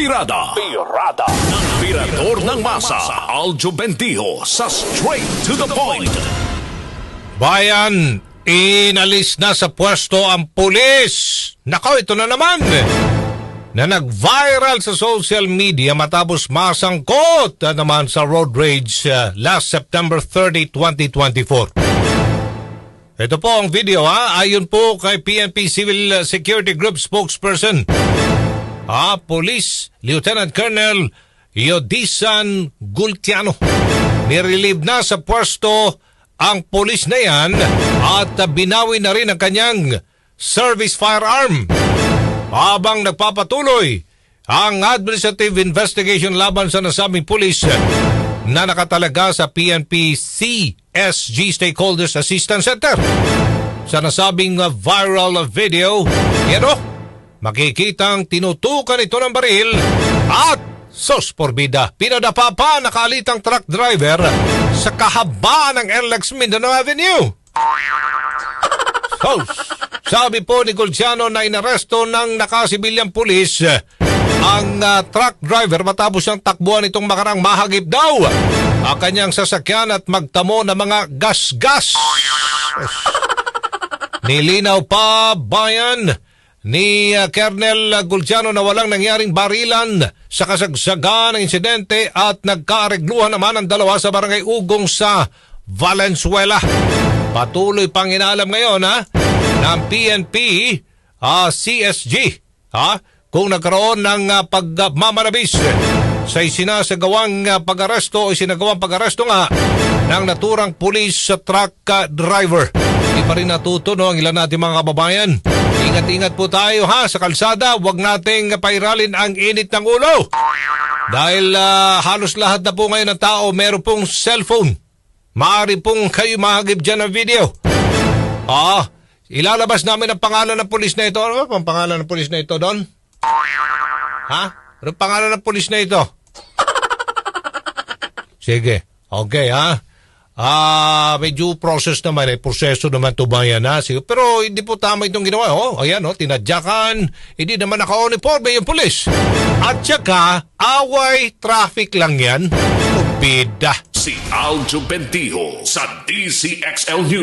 Birada. Birada. Ng birador ng masa. Aljo Bentijo sa straight to the point. Bayan, inalis na sa pwesto ang pulis. Nako, ito na naman. Na nag-viral sa social media matapos masangkot na naman sa road rage uh, last September 30, 2024. Ito po ang video ha, ayon po kay PNP Civil Security Group spokesperson. Ah, Police Lieutenant Colonel Yodisan Gultiano. Nirelieve na sa pwesto ang polis na yan at binawi na rin ang kanyang service firearm. Habang nagpapatuloy ang administrative investigation laban sa nasabing pulis na nakatalaga sa PNP CSG Stakeholders Assistance Center. Sa nasabing viral video, yan o, makikitang tinutukan ito ng baril at sos porbida, pinadapa pa nakalitang truck driver sa kahabaan ng NLEX Mindanao Avenue. Sos, sabi po ni Golciano na inaresto ng nakasibilyang pulis ang uh, truck driver matapos siyang takbuhan itong makarang mahagip daw ang kanyang sasakyan at magtamo ng mga gas-gas. Nilinaw pa bayan ni uh, Gulciano na walang nangyaring barilan sa kasagsagan ng insidente at nagkaaregluhan naman ang dalawa sa barangay Ugong sa Valenzuela. Patuloy pang inaalam ngayon ha, ng PNP ah, CSG ha, kung nagkaroon ng uh, pagmamanabis sa isinasagawang uh, pag-aresto o isinagawang pag-aresto nga ng naturang pulis sa truck uh, driver. Hindi pa rin natuto no, ang ilan natin mga kababayan. Ingat-ingat po tayo ha sa kalsada. Huwag nating pairalin ang init ng ulo. Dahil uh, halos lahat na po ngayon ng tao meron pong cellphone. Maaari pong kayo mahagip dyan ng video. Ah, ilalabas namin ang pangalan ng pulis na ito. Ano ang pangalan ng pulis na ito doon? Ha? Ano pangalan ng pulis na ito? Sige. Okay, ha? Ah, may due process naman, eh, proseso naman to bayan ha. Sige, pero hindi po tama itong ginawa. Oh, ayan, oh, tinadyakan. Hindi naman naka-uniforme yung pulis. At saka, away traffic lang yan. Bida. Si Aljo Bentijo sa DCXL News.